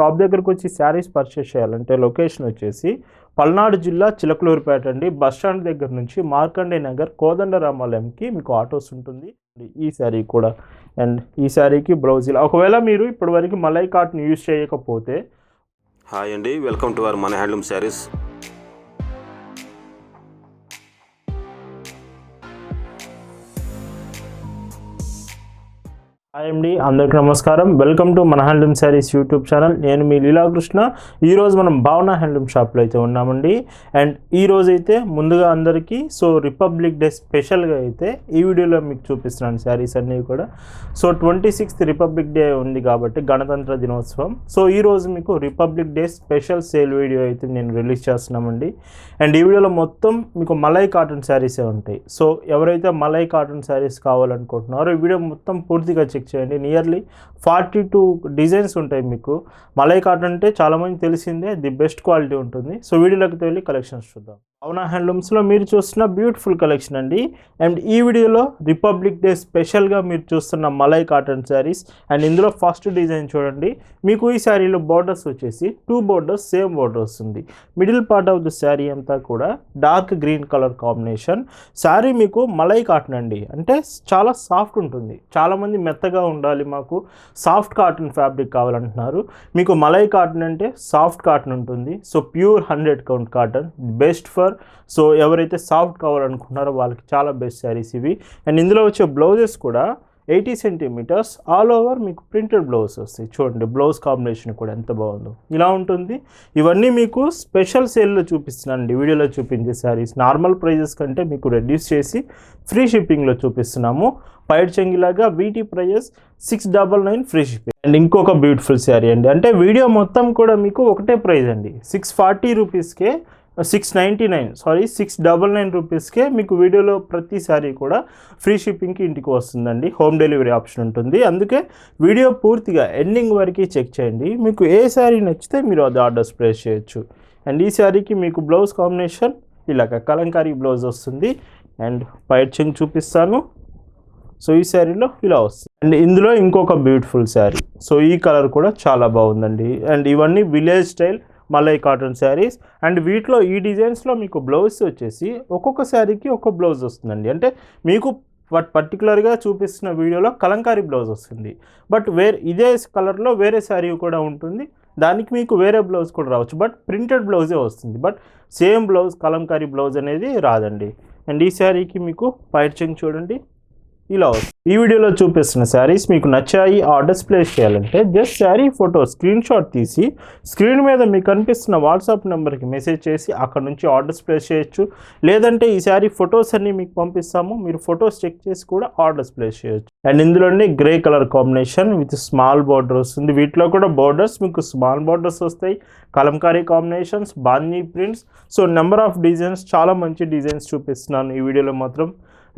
Shop దగ్గరకు వచ్చి saris purchase చేయాలంటే లొకేషన్ వచ్చేసి పల్నాడు జిల్లా చిలకలూరుపేట అండి. బస్ స్టాండ్ దగ్గర నుంచి మార్కండే నగర్ కోదండరామాలయంకి మీకు ఆటోస్ ఉంటుంది. ఈ శారీ కూడా. అండ్ ఈ శారీకి బ్లౌజ్ ఇలా. ఒకవేళ మీరు ఇప్పటివరకు మలై కాట్ని యూజ్ చేయకపోతే హాయ్ అండి వెల్కమ్ టు అవర్ మన హ్యాండ్లూమ్ శారీస్ హాయ్ అండి అందరికీ నమస్కారం. వెల్కమ్ టు మన హ్యాండ్లూమ్ శారీస్ యూట్యూబ్ ఛానల్ నేను మీ లీలాకృష్ణ ఈరోజు మనం భావన హ్యాండ్లూమ్ షాప్లో అయితే ఉన్నామండి. అండ్ ఈ అయితే ముందుగా అందరికీ సో రిపబ్లిక్ డే స్పెషల్గా అయితే ఈ వీడియోలో మీకు చూపిస్తున్నాను శారీస్ అన్నీ కూడా. So twenty sixth republic day ఉంది కాబట్టి గణతంత్ర దినోత్సవం. సో ఈ రోజు మీకు republic day special sale video అయితే నేను రిలీజ్ చేస్తున్నామండి. అండ్ ఈ వీడియోలో మొత్తం మీకు మలై కాటన్ శారీసే ఉంటాయి. సో ఎవరైతే మలై కాటన్ శారీస్ కావాలనుకుంటున్నారో ఈ వీడియో మొత్తం పూర్తిగా చెక్ చేయండి. నియర్లీ ఫార్టీ టూ డిజైన్స్ ఉంటాయి మీకు. మలై కాటన్ అంటే చాలామంది తెలిసిందే ది బెస్ట్ క్వాలిటీ ఉంటుంది. సో వీడియోలోకి వెళ్ళి కలెక్షన్స్ చూద్దాం. అవునా? హ్యాండ్లూమ్స్లో మీరు చూస్తున్న బ్యూటిఫుల్ కలెక్షన్ అండి. అండ్ ఈ వీడియోలో రిపబ్లిక్ డే స్పెషల్గా మీరు చూస్తున్న మలై కాటన్ శారీస్ అండ్ ఇందులో ఫస్ట్ డిజైన్ చూడండి. మీకు ఈ శారీలో బార్డర్స్ వచ్చేసి టూ బార్డర్స్ సేమ్ బార్డర్ వస్తుంది. Middle part of the sari అంతా కూడా dark green colour combination sari మీకు మలై కాటన్ అండి. అంటే చాలా సాఫ్ట్ ఉంటుంది. చాలామంది మెత్తగా ఉండాలి మాకు. సాఫ్ట్ కాటన్ ఫ్యాబ్రిక్ కావాలంటున్నారు. మీకు మలై కాటన్ అంటే సాఫ్ట్ కాటన్ ఉంటుంది. So pure hundred count cotton best for so ఎవరైతే సాఫ్ట్ కావాలనుకుంటున్నారో వాళ్ళకి చాలా బెస్ట్ శారీస్ ఇవి. అండ్ ఇందులో వచ్చే బ్లౌజెస్ కూడా ఎయిటీ సెంటీమీటర్స్ ఆల్ ఓవర్ మీకు ప్రింటెడ్ బ్లౌజ్ వస్తాయి. చూడండి బ్లౌజ్ కాంబినేషన్ కూడా ఎంత బాగుందో. ఇలా ఉంటుంది. ఇవన్నీ మీకు స్పెషల్ సేల్లో చూపిస్తున్నానండి వీడియోలో చూపించే శారీస్ నార్మల్ ప్రైజెస్ కంటే మీకు రెడ్యూస్ చేసి ఫ్రీ షిప్పింగ్లో చూపిస్తున్నాము. పైడ్ చెంగిలాగా వీటి prices six double nine free shipping. And ఇంకొక బ్యూటిఫుల్ శారీ అండి. అంటే వీడియో మొత్తం కూడా మీకు ఒకటే ప్రైస్ అండి. సిక్స్ ఫార్టీ రూపీస్కే six ninety nine sorry six double nine రూపీస్కే మీకు వీడియోలో ప్రతి సారీ కూడా ఫ్రీ షిప్పింగ్కి ఇంటికి వస్తుందండి. హోమ్ డెలివరీ ఆప్షన్ ఉంటుంది. అందుకే వీడియో పూర్తిగా ఎండింగ్ వరకు చెక్ చేయండి. మీకు ఏ శారీ నచ్చితే మీరు అది ఆర్డర్స్ ప్లేస్ చేయొచ్చు. అండ్ ఈ శారీకి మీకు బ్లౌజ్ కాంబినేషన్ ఇలాగ కలంకారీ బ్లౌజ్ వస్తుంది. అండ్ పైట్ చెంగ్ చూపిస్తాను. సో ఈ శారీలో ఇలా వస్తుంది. అండ్ ఇందులో ఇంకొక బ్యూటిఫుల్ శారీ. సో ఈ కలర్ కూడా చాలా బాగుందండి. అండ్ ఇవన్నీ village style malai cotton saris. And వీటిలో ఈ డిజైన్స్లో మీకు బ్లౌజ్ వచ్చేసి ఒక్కొక్క శారీకి ఒక్కొక్క బ్లౌజ్ వస్తుందండి. అంటే మీకు బట్ పర్టికులర్గా చూపిస్తున్న వీడియోలో కలంకారీ బ్లౌజ్ వస్తుంది. బట్ వేరే ఇదే కలర్లో వేరే శారీ కూడా ఉంటుంది. దానికి మీకు వేరే బ్లౌజ్ కూడా రావచ్చు. బట్ ప్రింటెడ్ బ్లౌజే వస్తుంది. But same blouse kalamkari blouse అనేది రాదండి. అండ్ ఈ శారీకి మీకు పైర్చింగ్ చూడండి. ఇలా వస్తుంది. ఈ వీడియోలో చూపిస్తున్న శారీస్ మీకు నచ్చాయి ఆర్డర్స్ ప్లేస్ చేయాలంటే just sari photo screen shot తీసి స్క్రీన్ మీద మీకు కనిపిస్తున్న వాట్సాప్ నెంబర్కి మెసేజ్ చేసి అక్కడ నుంచి ఆర్డర్స్ ప్లేస్ చేయొచ్చు. లేదంటే ఈ శారీ ఫొటోస్ అన్ని మీకు పంపిస్తాము మీరు ఫొటోస్ చెక్ చేసి కూడా ఆర్డర్స్ ప్లేస్ చేయొచ్చు. అండ్ ఇందులోనే grey colour combination with small border వస్తుంది. వీటిలో కూడా బార్డర్స్ మీకు స్మాల్ బార్డర్స్ వస్తాయి. Kalamkari combinations bandhani prints so number of designs చాలా మంచి డిజైన్స్ చూపిస్తున్నాను ఈ వీడియోలో మాత్రం.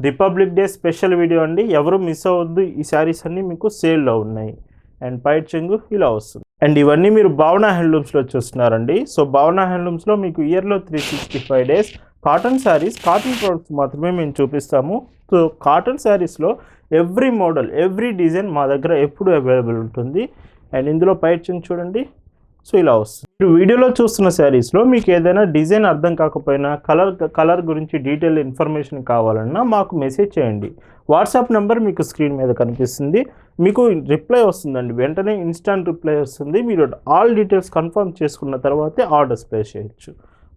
రిపబ్లిక్ డే స్పెషల్ వీడియో అండి. ఎవరు మిస్ అవ్వద్దు. ఈ శారీస్ అన్నీ మీకు సేల్లో ఉన్నాయి. అండ్ పైట్ చెంగు ఇలా వస్తుంది. అండ్ ఇవన్నీ మీరు భావన హ్యాండ్లూమ్స్లో చూస్తున్నారండి. సో భావన హ్యాండ్లూమ్స్లో మీకు ఇయర్లో three sixty five days cotton saris cotton products మాత్రమే మేము చూపిస్తాము. సో కాటన్ శారీస్లో ఎవ్రీ మోడల్ ఎవ్రీ డిజైన్ మా దగ్గర ఎప్పుడు అవైలబుల్ ఉంటుంది. అండ్ ఇందులో పైట్ చెంగు చూడండి. సో ఇలా వస్తుంది. మీరు వీడియోలో చూస్తున్న శారీస్లో మీకు ఏదైనా డిజైన్ అర్థం కాకపోయినా కలర్ కలర్ గురించి డీటెయిల్ ఇన్ఫర్మేషన్ కావాలన్నా మాకు మెసేజ్ చేయండి. వాట్సాప్ నెంబర్ మీకు స్క్రీన్ మీద కనిపిస్తుంది. మీకు రిప్లై వస్తుందండి. వెంటనే ఇన్స్టాంట్ రిప్లై వస్తుంది. మీరు ఆల్ డీటెయిల్స్ కన్ఫర్మ్ చేసుకున్న తర్వాతే ఆర్డర్స్ ప్లేస్ చేయొచ్చు.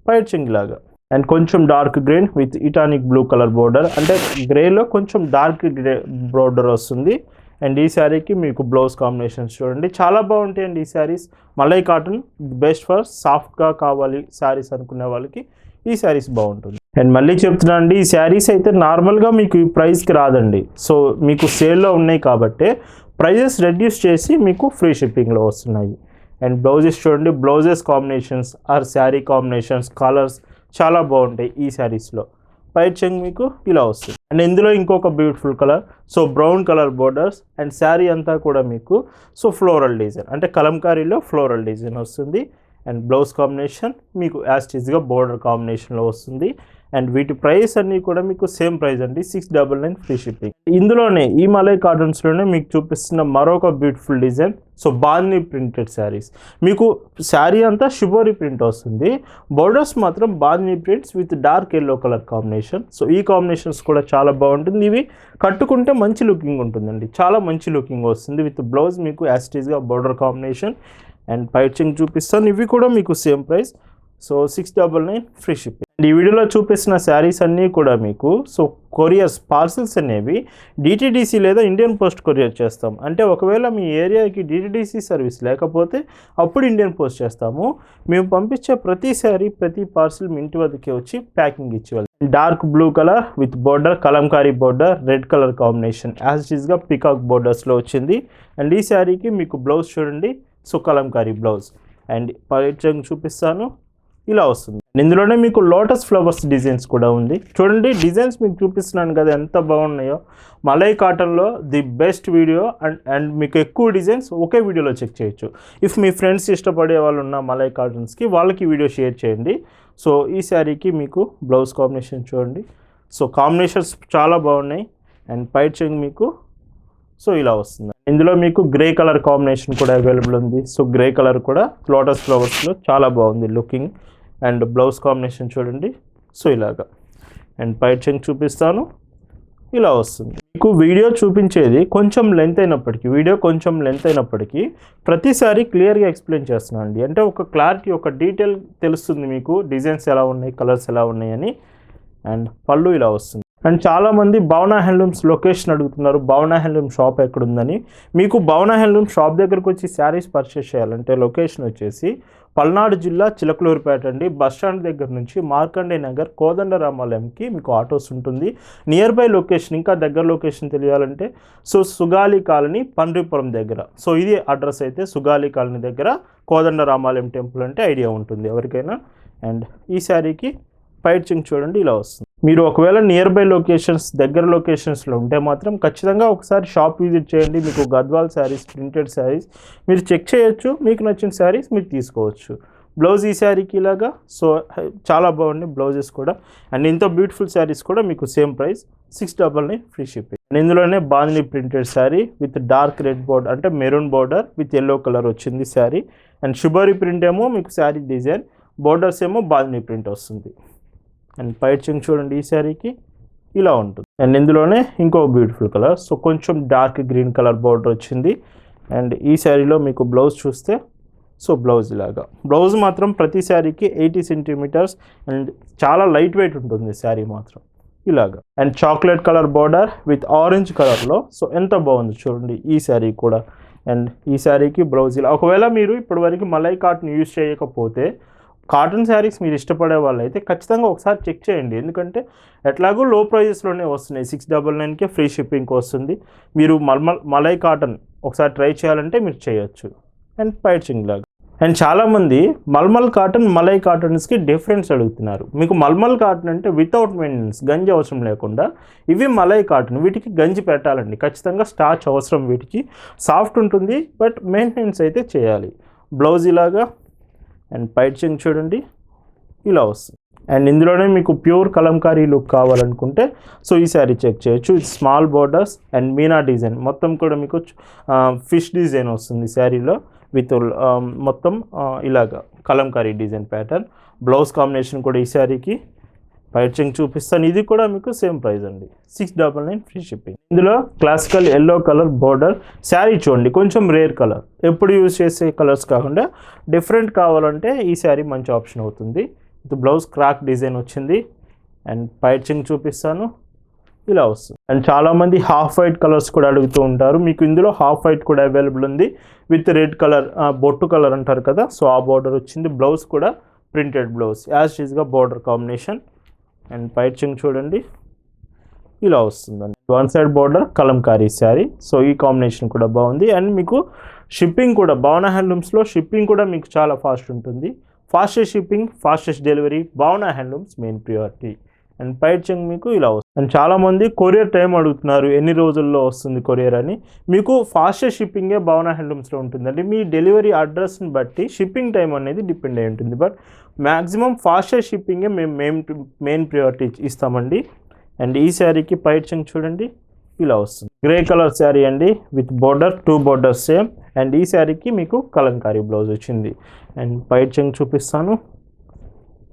పైట్ చింగ్ అండ్ కొంచెం డార్క్ గ్రీన్ విత్ ఇటానిక్ బ్లూ కలర్ బోర్డర్. అంటే గ్రేలో కొంచెం డార్క్ గ్రే బోర్డర్ వస్తుంది. అండ్ ఈ శారీకి మీకు బ్లౌజ్ కాంబినేషన్స్ చూడండి. చాలా బాగుంటాయండి ఈ saris. Malai cotton best for సాఫ్ట్గా కావాలి శారీస్ అనుకునే వాళ్ళకి ఈ శారీస్ బాగుంటుంది. అండ్ మళ్ళీ చెప్తున్నా అండి ఈ శారీస్ అయితే నార్మల్గా మీకు ఈ ప్రైస్కి రాదండి. సో మీకు సేల్లో ఉన్నాయి కాబట్టి ప్రైజెస్ రెడ్యూస్ చేసి మీకు ఫ్రీ షిప్పింగ్లో వస్తున్నాయి. అండ్ బ్లౌజెస్ చూడండి blouses combinations or sari combinations colours చాలా బాగుంటాయి ఈ శారీస్లో. పైట్ చెంగ్ మీకు ఇలా వస్తుంది. అండ్ ఇందులో ఇంకొక beautiful colour so brown colour borders and sari అంతా కూడా మీకు సో ఫ్లోరల్ డిజైన్ అంటే కలంకారీలో ఫ్లోరల్ డిజైన్ వస్తుంది. అండ్ బ్లౌజ్ కాంబినేషన్ మీకు యాస్టీస్గా బోర్డర్ కాంబినేషన్లో వస్తుంది. అండ్ వీటి ప్రైస్ అన్నీ కూడా మీకు సేమ్ ప్రైస్ అండి six double nine free shipping. ఇందులోనే ఈ మలై కాటన్స్లోనే మీకు చూపిస్తున్న మరొక బ్యూటిఫుల్ డిజైన్ సో బాల్ని ప్రింటెడ్ శారీస్ మీకు శారీ అంతా షిబోరి ప్రింట్ వస్తుంది. బోర్డర్స్ మాత్రం బాల్ని prints with dark yellow colour combination so ఈ కాంబినేషన్స్ కూడా చాలా బాగుంటుంది. ఇవి కట్టుకుంటే మంచి లుకింగ్ ఉంటుందండి. చాలా మంచి లుకింగ్ వస్తుంది. విత్ బ్లౌజ్ మీకు యాస్టీజ్గా బోర్డర్ కాంబినేషన్ అండ్ పైచింగ్ చూపిస్తాను. ఇవి కూడా మీకు same price so six double nine free shipping. ఈ వీడియోలో చూపిస్తున్న శారీస్ అన్నీ కూడా మీకు. సో కొరియర్స్ పార్సిల్స్ అనేవి డిటీడీసీ లేదా ఇండియన్ పోస్ట్ కొరియర్ చేస్తాం. అంటే ఒకవేళ మీ ఏరియాకి డిటీడీసీ సర్వీస్ లేకపోతే అప్పుడు ఇండియన్ పోస్ట్ చేస్తాము. మేము పంపించే ప్రతి శారీ ప్రతి పార్సిల్ మీ ఇంటి వద్దకే వచ్చి ప్యాకింగ్ ఇచ్చేవాళ్ళు. Dark blue colour with border Kalamkari border red colour combination. As it peacock బోర్డర్స్లో వచ్చింది. అండ్ ఈ శారీకి మీకు బ్లౌజ్ చూడండి. So Kalamkari blouse. అండ్ పైట్ చూపిస్తాను. ఇలా వస్తుంది. ఇందులోనే మీకు లోటస్ ఫ్లవర్స్ డిజైన్స్ కూడా ఉంది. చూడండి డిజైన్స్ మీకు చూపిస్తున్నాను కదా ఎంత బాగున్నాయో. మలై కాటన్లో the best video and and మీకు ఎక్కువ డిజైన్స్ ఒకే వీడియోలో చెక్ చేయొచ్చు. ఇఫ్ మీ ఫ్రెండ్స్ ఇష్టపడే వాళ్ళు ఉన్న మలై కాటన్స్కి వాళ్ళకి వీడియో షేర్ చేయండి. సో ఈ శారీకి మీకు బ్లౌజ్ కాంబినేషన్ చూడండి. సో కాంబినేషన్స్ చాలా బాగున్నాయి. అండ్ పైచింగ్ మీకు సో ఇలా వస్తుంది. ఇందులో మీకు గ్రే కలర్ కాంబినేషన్ కూడా అవైలబుల్ ఉంది. సో గ్రే కలర్ కూడా లోటస్ ఫ్లవర్స్లో చాలా బాగుంది లుకింగ్ అండ్ బ్లౌజ్ కాంబినేషన్ చూడండి. సో ఇలాగా. అండ్ పైచింగ్ చూపిస్తాను. ఇలా వస్తుంది. మీకు వీడియో చూపించేది కొంచెం లెంత్ అయినప్పటికీ వీడియో కొంచెం లెంత్ అయినప్పటికీ ప్రతిసారి క్లియర్గా ఎక్స్ప్లెయిన్ చేస్తున్నాను అండి అంటే ఒక క్లారిటీ ఒక డీటెయిల్ తెలుస్తుంది మీకు డిజైన్స్ ఎలా ఉన్నాయి కలర్స్ ఎలా ఉన్నాయని అండ్ పళ్ళు ఇలా వస్తుంది. అండ్ చాలామంది భావనా హ్యాండ్లూమ్స్ లొకేషన్ అడుగుతున్నారు. భావనా హ్యాండ్లూమ్ షాప్ ఎక్కడుందని. మీకు భావనా హ్యాండ్లూమ్ షాప్ దగ్గరకు వచ్చి శారీస్ పర్చేస్ చేయాలంటే లొకేషన్ వచ్చేసి పల్నాడు జిల్లా చిలకలూరుపేట అండి. బస్ స్టాండ్ దగ్గర నుంచి మార్కండే నగర్ కోదండ రామాలయంకి మీకు ఆటోస్ ఉంటుంది. నియర్ బై లొకేషన్ ఇంకా దగ్గర లొకేషన్ తెలియాలంటే సో సుగాలి కాలనీ పండ్రిపురం దగ్గర. సో ఇది అడ్రస్ అయితే సుగాలి కాలనీ దగ్గర కోదండ రామాలయం టెంపుల్ అంటే ఐడియా ఉంటుంది ఎవరికైనా. అండ్ ఈ శారీకి పైచింగ్ చూడండి ఇలా వస్తుంది. మీరు ఒకవేళ నియర్ బై లొకేషన్స్ దగ్గర లొకేషన్స్లో ఉంటే మాత్రం ఖచ్చితంగా ఒకసారి షాప్ విజిట్ చేయండి. మీకు గద్వాల్ శారీస్ ప్రింటెడ్ శారీస్ మీరు చెక్ చేయొచ్చు. మీకు నచ్చిన శారీస్ మీరు తీసుకోవచ్చు. బ్లౌజ్ ఈ శారీకి ఇలాగా. సో చాలా బాగుంది బ్లౌజెస్ కూడా. అండ్ ఇంత బ్యూటిఫుల్ శారీస్ కూడా మీకు same price six double nine free shipping and ఇందులోనే bandhani printed sari with dark red border అంటే maroon border with yellow colour వచ్చింది శారీ అండ్ షుబరీ ప్రింట్ ఏమో మీకు శారీ డిజైన్ బోర్డర్స్ ఏమో బాంధిని ప్రింట్ వస్తుంది. అండ్ పైచింగ్ చూడండి ఈ శారీకి. ఇలా ఉంటుంది. అండ్ ఇందులోనే ఇంకో బ్యూటిఫుల్ కలర్ సో కొంచెం డార్క్ గ్రీన్ కలర్ బార్డర్ వచ్చింది. అండ్ ఈ శారీలో మీకు బ్లౌజ్ చూస్తే సో బ్లౌజ్ ఇలాగా. బ్లౌజ్ మాత్రం ప్రతి శారీకి ఎయిటీ సెంటీమీటర్స్ అండ్ చాలా లైట్ వెయిట్ ఉంటుంది శారీ మాత్రం. ఇలాగా. And chocolate colour border with orange కలర్లో సో ఎంత బాగుంది చూడండి ఈ శారీ కూడా. అండ్ ఈ శారీకి బ్లౌజ్ ఇలా. ఒకవేళ మీరు ఇప్పటివరకు మలై కాటన్ యూజ్ చేయకపోతే కాటన్ శారీస్ మీరు ఇష్టపడే వాళ్ళైతే ఖచ్చితంగా ఒకసారి చెక్ చేయండి. ఎందుకంటే ఎట్లాగో లో ప్రైజెస్లోనే వస్తున్నాయి. సిక్స్ డబల్ నైన్కే ఫ్రీ షిప్పింగ్కి వస్తుంది. మీరు మల్మల్ మలై కాటన్ ఒకసారి ట్రై చేయాలంటే మీరు చేయొచ్చు. అండ్ పైచింగ్ లాగా. అండ్ చాలామంది మల్మల్ కాటన్ మలై కాటన్స్కి డిఫరెన్స్ అడుగుతున్నారు. మీకు మల్మల్ కాటన్ అంటే వితౌట్ మెయింటెనెన్స్ గంజి అవసరం లేకుండా ఇవి మలై కాటన్ వీటికి గంజి పెట్టాలండి. ఖచ్చితంగా స్టార్చ్ అవసరం వీటికి. సాఫ్ట్ ఉంటుంది బట్ మెయింటెనెన్స్ అయితే చేయాలి. బ్లౌజ్ ఇలాగా అండ్ పైచింగ్ చూడండి. ఇలా వస్తుంది. అండ్ ఇందులోనే మీకు ప్యూర్ కలంకారీ లుక్ కావాలనుకుంటే సో ఈ శారీ చెక్ చేయొచ్చు. ఇది small borders and Meena design మొత్తం కూడా మీకు ఫిష్ డిజైన్ వస్తుంది శారీలో. విత్ మొత్తం ఇలాగా kalamkari design pattern blouse combination కూడా ఈ శారీకి. పైచింగ్ చూపిస్తాను. ఇది కూడా మీకు సేమ్ ప్రైస్ అండి. Six double nine free shipping. ఇందులో classical yellow colour border sari చూడండి. కొంచెం రేర్ కలర్ ఎప్పుడు యూజ్ చేసే కలర్స్ కాకుండా డిఫరెంట్ కావాలంటే ఈ శారీ మంచి ఆప్షన్ అవుతుంది. ఇది బ్లౌజ్ క్రాక్ డిజైన్ వచ్చింది. అండ్ పైచింగ్ చూపిస్తాను. ఇలా వస్తుంది. అండ్ చాలామంది హాఫ్ వైట్ కలర్స్ కూడా అడుగుతూ ఉంటారు. మీకు ఇందులో హాఫ్ వైట్ కూడా అవైలబుల్ ఉంది. విత్ రెడ్ కలర్ బొట్టు కలర్ అంటారు కదా. సో ఆ బార్డర్ వచ్చింది. బ్లౌజ్ కూడా ప్రింటెడ్ బ్లౌజ్ యాజ్ ఈజ్గా బార్డర్ కాంబినేషన్ అండ్ పైచింగ్ చూడండి. ఇలా వస్తుందండి. One side border kalamkari sari so ఈ కాంబినేషన్ కూడా బాగుంది. అండ్ మీకు షిప్పింగ్ కూడా భావన హ్యాండ్లూమ్స్లో షిప్పింగ్ కూడా మీకు చాలా ఫాస్ట్ ఉంటుంది. Fastest shipping fastest delivery Bhavana handlooms main priority and పైచింగ్ మీకు ఇలా వస్తుంది. అండ్ చాలామంది కొరియర్ టైం అడుగుతున్నారు ఎన్ని రోజుల్లో వస్తుంది కొరియర్ అని. మీకు ఫాస్టెస్ట్ షిప్పింగే భావన హ్యాండ్లూమ్స్లో ఉంటుందండి. మీ డెలివరీ అడ్రస్ని బట్టి షిప్పింగ్ టైం అనేది డిపెండ్ అయి ఉంటుంది. బట్ మ్యాక్సిమం ఫాస్టెస్ట్ షిప్పింగే మేము మెయిన్ మెయిన్ ప్రియారిటీ ఇస్తామండి. అండ్ ఈ శారీకి పైచింగ్ చూడండి ఇలా వస్తుంది. గ్రే కలర్ శారీ అండి with border two borders same. And ఈ శారీకి మీకు కలంకారీ బ్లౌజ్ వచ్చింది. అండ్ పైట్ చెంగ్ చూపిస్తాను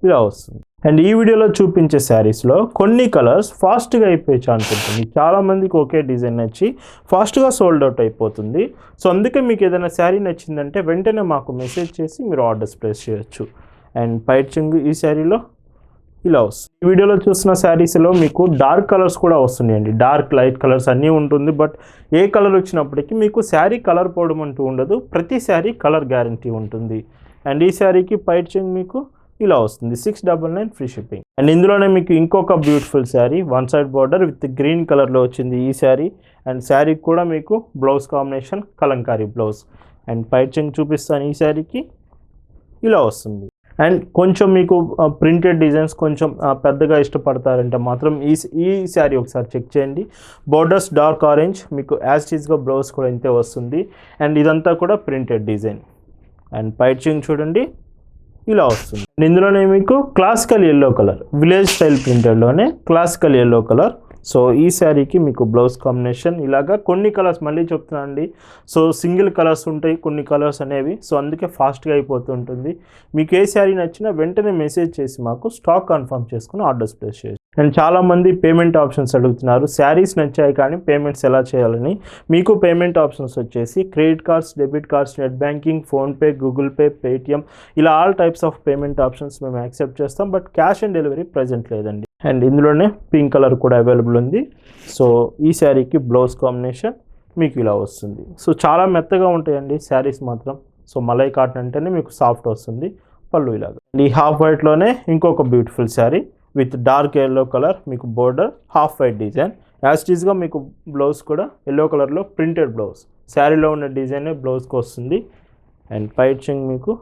ఇలా వస్తుంది. అండ్ ఈ వీడియోలో చూపించే శారీస్లో కొన్ని కలర్స్ ఫాస్ట్గా అయిపోయే ఛాన్స్ ఉంటుంది. చాలామందికి ఒకే డిజైన్ నచ్చి ఫాస్ట్గా సోల్డ్ అవుట్ అయిపోతుంది. సో అందుకే మీకు ఏదైనా శారీ నచ్చిందంటే వెంటనే మాకు మెసేజ్ చేసి మీరు ఆర్డర్స్ ప్లేస్ చేయొచ్చు. అండ్ పైట్ చెంగు ఈ శారీలో ఇలా వస్తుంది ఈ వీడియోలో చూసిన శారీస్లో మీకు డార్క్ కలర్స్ కూడా వస్తున్నాయండి. డార్క్ లైట్ కలర్స్ అన్నీ ఉంటుంది. బట్ ఏ కలర్ వచ్చినప్పటికీ మీకు శారీ కలర్ పోవడం అంటూ ఉండదు. ప్రతి శారీ కలర్ గ్యారంటీ ఉంటుంది. అండ్ ఈ శారీకి పైట్ చెంగ్ మీకు ఇలా వస్తుంది. Six double nine free shipping and ఇందులోనే మీకు ఇంకొక beautiful sari one side border with green కలర్లో వచ్చింది ఈ శారీ అండ్ శారీ కూడా మీకు blouse combination kalamkari blouse and పైచింగ్ చూపిస్తాను ఈ శారీకి ఇలా వస్తుంది. అండ్ కొంచెం మీకు ప్రింటెడ్ డిజైన్స్ కొంచెం పెద్దగా ఇష్టపడతారంటే మాత్రం ఈ ఈ శారీ ఒకసారి చెక్ చేయండి. బోర్డర్స్ డార్క్ ఆరెంజ్ మీకు యాజ్టీజ్గా బ్లౌజ్ కూడా ఇంతే వస్తుంది. అండ్ ఇదంతా కూడా ప్రింటెడ్ డిజైన్ అండ్ పైచింగ్ చూడండి. ఇలా వస్తుంది. ఇందులోనే మీకు classical yellow colour village style ప్రింటెడ్లోనే classical yellow colour so ఈ శారీకి మీకు బ్లౌజ్ కాంబినేషన్ ఇలాగా కొన్ని కలర్స్ మళ్ళీ చెప్తున్నాను అండి సో సింగిల్ కలర్స్ ఉంటాయి కొన్ని కలర్స్ అనేవి. సో అందుకే ఫాస్ట్గా అయిపోతుంటుంది. మీకు ఏ శారీ నచ్చినా వెంటనే మెసేజ్ చేసి మాకు స్టాక్ కన్ఫర్మ్ చేసుకుని ఆర్డర్స్ ప్లేస్ చేయొచ్చు అండ్ చాలామంది పేమెంట్ ఆప్షన్స్ అడుగుతున్నారు. శారీస్ నచ్చాయి కానీ పేమెంట్స్ ఎలా చేయాలని. మీకు పేమెంట్ ఆప్షన్స్ వచ్చేసి credit cards debit cards net banking PhonePe Google pay Paytm ఇలా all types of payment options మేము యాక్సెప్ట్ చేస్తాం. But cash on delivery present లేదండి. అండ్ ఇందులోనే పింక్ కలర్ కూడా అవైలబుల్ ఉంది. సో ఈ శారీకి బ్లౌజ్ కాంబినేషన్ మీకు ఇలా వస్తుంది. సో చాలా మెత్తగా ఉంటాయండి శారీస్ మాత్రం. సో మలై కాటన్ అంటేనే మీకు సాఫ్ట్ వస్తుంది. పళ్ళు ఇలాగా. ఈ హాఫ్ వైట్లోనే ఇంకొక beautiful sari with dark yellow colour మీకు బోర్డర్ హాఫ్ వైట్ డిజైన్. యాస్టీస్గా మీకు బ్లౌజ్ కూడా ఎల్లో కలర్లో ప్రింటెడ్ బ్లౌజ్. శారీలో ఉన్న డిజైనే బ్లౌజ్కి వస్తుంది. అండ్ పైచింగ్ మీకు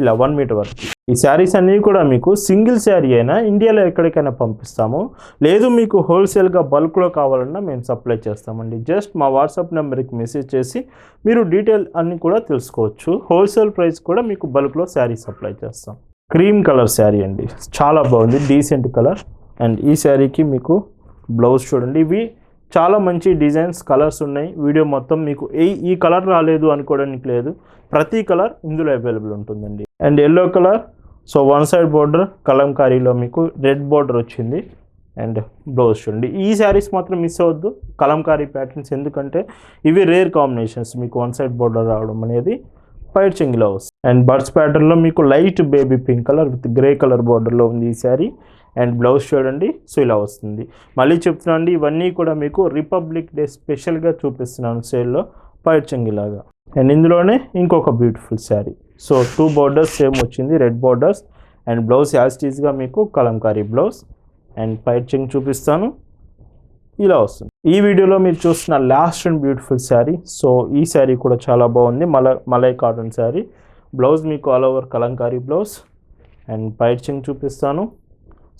ఇలా వన్ మీటర్ వరకు. ఈ శారీస్ అన్నీ కూడా మీకు సింగిల్ శారీ అయినా ఇండియాలో ఎక్కడికైనా పంపిస్తాము. లేదు మీకు హోల్సేల్గా బల్క్లో కావాలన్నా మేము సప్లై చేస్తామండి. జస్ట్ మా వాట్సాప్ నెంబర్కి మెసేజ్ చేసి మీరు డీటెయిల్ అన్నీ కూడా తెలుసుకోవచ్చు. హోల్సేల్ ప్రైస్ కూడా మీకు బల్క్లో శారీ సప్లై చేస్తాం. క్రీమ్ కలర్ శారీ అండి. చాలా బాగుంది. డీసెంట్ కలర్ అండ్ ఈ శారీకి మీకు బ్లౌజ్ చూడండి. ఇవి చాలా మంచి డిజైన్స్ కలర్స్ ఉన్నాయి. వీడియో మొత్తం మీకు ఏ ఈ కలర్ రాలేదు అనుకోవడానికి లేదు. ప్రతి కలర్ ఇందులో అవైలబుల్ ఉంటుందండి. And yellow colour so one side border కలంకారీలో మీకు రెడ్ బోర్డర్ వచ్చింది అండ్ బ్లౌజ్ చూడండి. ఈ శారీస్ మాత్రం మిస్ అవ్వద్దు. కలంకారీ ప్యాటర్న్స్ ఎందుకంటే ఇవి రేర్ కాంబినేషన్స్. మీకు వన్ సైడ్ బోర్డర్ రావడం అనేది పైట్ చెంగిలో వస్తుంది అండ్ బర్డ్స్ ప్యాటర్న్లో మీకు light baby pink colour with grey colour బోర్డర్లో ఉంది ఈ శారీ. అండ్ బ్లౌజ్ చూడండి సో ఇలా వస్తుంది. మళ్ళీ చెప్తున్నాను ఇవన్నీ కూడా మీకు రిపబ్లిక్ డే స్పెషల్గా చూపిస్తున్నాను సేల్లో పైచంగిలాగా అండ్ ఇందులోనే ఇంకొక beautiful sari so two borders same వచ్చింది రెడ్ బోర్డర్స్ అండ్ బ్లౌజ్ యాజ్టీజ్గా మీకు కలంకారీ బ్లౌజ్ అండ్ పైచింగ్ చూపిస్తాను. ఇలా వస్తుంది. ఈ వీడియోలో మీరు చూస్తున్న last and beautiful sari so ఈ శారీ కూడా చాలా బాగుంది మల మలై కాటన్ శారీ బ్లౌజ్ మీకు all over kalamkari blouse and పైచింగ్ చూపిస్తాను.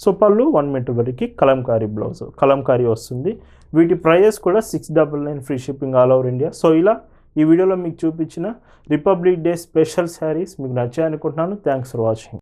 సో పళ్ళు వన్ మీటర్ వరకు కలంకారీ బ్లౌజ్ కలంకారీ వస్తుంది. వీటి ప్రైజెస్ కూడా six double nine free shipping all over India so ఇలా ఈ వీడియోలో మీకు చూపించిన రిపబ్లిక్ డే స్పెషల్ శారీస్ మీకు నచ్చాయనుకుంటున్నాను. Thanks for watching